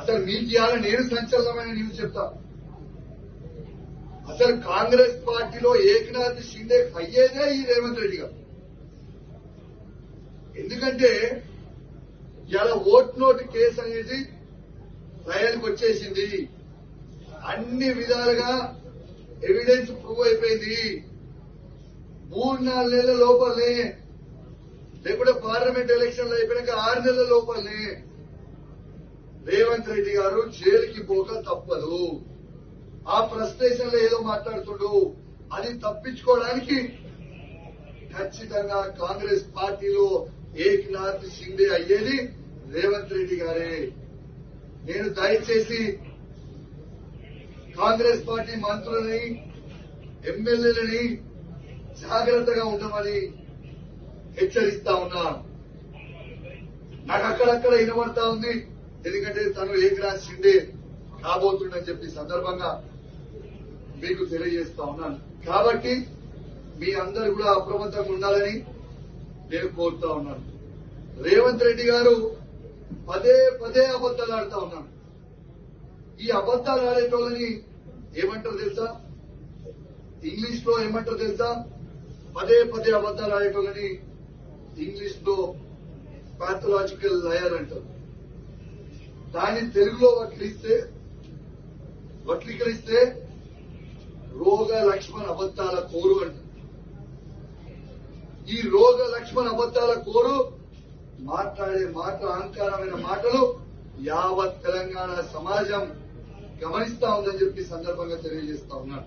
అసలు మీకు ఇవాళ నేను సంచలనమైన న్యూస్ చెప్తా. అసలు కాంగ్రెస్ పార్టీలో ఏకనాథ్ షిండే అయ్యేదే ఈ రేవంత్ రెడ్డి గారు. ఎందుకంటే ఇవాళ ఓట్ నోట్ కేసు అనేది ట్రయల్కి వచ్చేసింది. అన్ని విధాలుగా ఎవిడెన్స్ ప్రూవ్ అయిపోయింది. మూడు నాలుగు నెలల లోపలనే లేకుంటే పార్లమెంట్ ఎలక్షన్లు అయిపోయాక ఆరు నెలల లోపలనే రేవంత్ రెడ్డి గారు జైలుకి పోక తప్పదు. ఆ ఫ్రస్ట్రేషన్లో ఏదో మాట్లాడుతుండు. అది తప్పించుకోవడానికి ఖచ్చితంగా కాంగ్రెస్ పార్టీలో ఏక్నాథ్ షిండే అయ్యేది రేవంత్ రెడ్డి గారే. నేను దయచేసి కాంగ్రెస్ పార్టీ మంత్రులని ఎమ్మెల్యేలని జాగ్రత్తగా ఉండమని హెచ్చరిస్తా ఉన్నా. నాకు అక్కడక్కడ వినబడతా ఉంది. ఎందుకంటే తను ఏకనాథ్ షిండే కాబోతుండని చెప్పి సందర్భంగా మీకు తెలియజేస్తా ఉన్నాను. కాబట్టి మీ అందరు కూడా అప్రమత్తంగా ఉండాలని నేను కోరుతా ఉన్నాను. రేవంత్ రెడ్డి గారు పదే పదే అబద్దాలు ఆడుతా ఉన్నాను. ఈ అబద్దాలు ఆడేటోళ్ళని ఏమంటారు తెలుసా? ఇంగ్లీష్లో ఏమంటారు తెలుసా? పదే పదే అబద్దాలు ఆడేటోళ్ళని ఇంగ్లీష్లో పాథలాజికల్ లయర్ అంటారు. దాన్ని తెలుగులో వట్లిస్తే వట్లీకరిస్తే రోగ లక్ష్మణ్ అబద్దాల కోరు అంట. ఈ రోగ లక్ష్మణ్ అబద్దాల కోరు మాట్లాడే మాట అహంకారమైన మాటలు యావత్ తెలంగాణ సమాజం గమనిస్తా ఉందని చెప్పి సందర్భంగా తెలియజేస్తా ఉన్నాను.